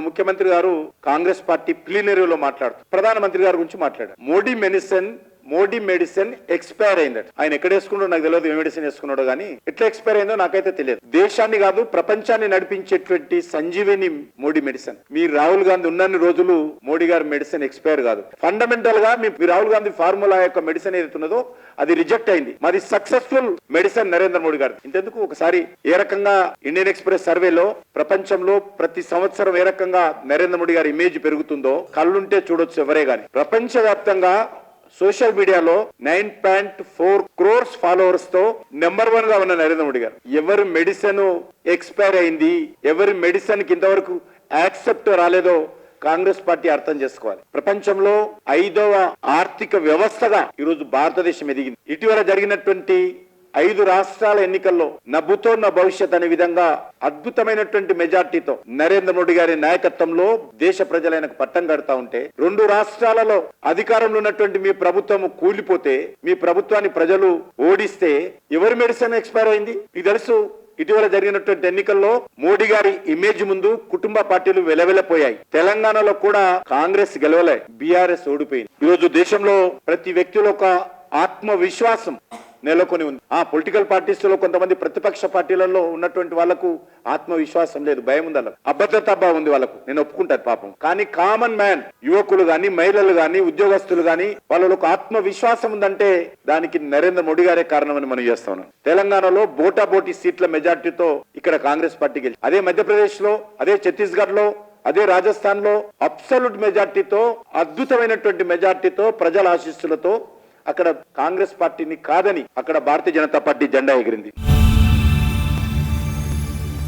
ముఖ్యమంత్రి గారు కాంగ్రెస్ పార్టీ ప్లీనరీలో మాట్లాడుతూ ప్రధానమంత్రి గారి గురించి మాట్లాడారు. Modi medicine Modi medicine expire అయిందట. ఆయన ఎక్కడ వేసుకున్నాడో నాకు తెలియదు ఏ మెడిసిన్ వేసుకున్నాడో కానీ ఎట్లా ఎక్స్పైర్ అయిందో నాకైతే తెలియదు. దేశాన్ని కాదు ప్రపంచాన్ని నడిపించేటువంటి సంజీవిని మోడీ మెడిసిన్. మీ రాహుల్ గాంధీ ఉన్నన్ని రోజులు మోడీ గారి మెడిసిన్ ఎక్స్పైర్ కాదు. ఫండమెంటల్గా మీ రాహుల్ గాంధీ ఫార్ములా యొక్క మెడిసిన్ ఏదైతే ఉన్నదో అది రిజెక్ట్ అయింది. మరి సక్సెస్ఫుల్ మెడిసిన్ నరేంద్ర మోడీ గారు ఇంతెందుకు ఒకసారి ఏ రకంగా ఇండియన్ ఎక్స్ప్రెస్ సర్వేలో ప్రపంచంలో ప్రతి సంవత్సరం ఏ రకంగా నరేంద్ర మోడీ గారి ఇమేజ్ పెరుగుతుందో కళ్ళుంటే చూడొచ్చు ఎవరే గాని. ప్రపంచవ్యాప్తంగా సోషల్ మీడియాలో నైన్ పాయింట్ ఫోర్ క్రోర్స్ ఫాలోవర్స్తో నెంబర్ వన్గా ఉన్న నరేంద్ర మోడీ గారు. ఎవరి మెడిసిన్ ఎక్స్పైర్ అయింది? ఎవరి మెడిసిన్కి ఇంతవరకు యాక్సెప్ట్ రాలేదో కాంగ్రెస్ పార్టీ అర్థం చేసుకోవాలి. ప్రపంచంలో ఐదవ ఆర్థిక వ్యవస్థగా ఈరోజు భారతదేశం ఎదిగింది. ఇటీవల జరిగినటువంటి ఐదు రాష్ట్రాల ఎన్నికల్లో నవ్వుతో నా భవిష్యత్ అనే విధంగా అద్భుతమైనటువంటి మెజార్టీతో నరేంద్ర మోడీ గారి నాయకత్వంలో దేశ ప్రజలైనకు పట్టం కడతా ఉంటే రెండు రాష్ట్రాలలో అధికారంలో ఉన్నటువంటి మీ ప్రభుత్వం కూలిపోతే మీ ప్రభుత్వాన్ని ప్రజలు ఓడిస్తే ఎవరి మెడిసిన్ ఎక్స్పైర్ అయింది? మీకు తెలుసు ఇటీవల జరిగినటువంటి ఎన్నికల్లో మోడీ గారి ఇమేజ్ ముందు కుటుంబ పార్టీలు వెలవెలపోయాయి. తెలంగాణలో కూడా కాంగ్రెస్ గెలవలే బీఆర్ఎస్ ఓడిపోయింది. ఈరోజు దేశంలో ప్రతి వ్యక్తిలో ఒక ఆత్మవిశ్వాసం నెలకొని ఉంది. ఆ పొలిటికల్ పార్టీస్లో కొంతమంది ప్రతిపక్ష పార్టీలలో ఉన్నటువంటి వాళ్ళకు ఆత్మవిశ్వాసం లేదు భయం ఉంది వాళ్ళకు. అభద్రతా భావం ఉంది వాళ్ళకు. నేను ఒప్పుకుంటాను పాపం. కానీ కామన్ మ్యాన్ యువకులు గాని మహిళలు గాని ఉద్యోగస్తులు గాని వాళ్ళలో ఒక ఆత్మవిశ్వాసం ఉందంటే దానికి నరేంద్ర మోడీ గారే కారణమని మనం చేస్తాను తెలంగాణలో బోటా బోటి సీట్ల మెజార్టీతో ఇక్కడ కాంగ్రెస్ పార్టీ గెలిచి అదే మధ్యప్రదేశ్లో అదే ఛత్తీస్గఢ్లో అదే రాజస్థాన్లో అబ్సల్యూట్ మెజార్టీతో అద్భుతమైనటువంటి మెజార్టీతో ప్రజల ఆశీస్సులతో అక్కడ కాంగ్రెస్ పార్టీని కాదని అక్కడ భారతీయ జనతా పార్టీ జెండా ఎగిరింది.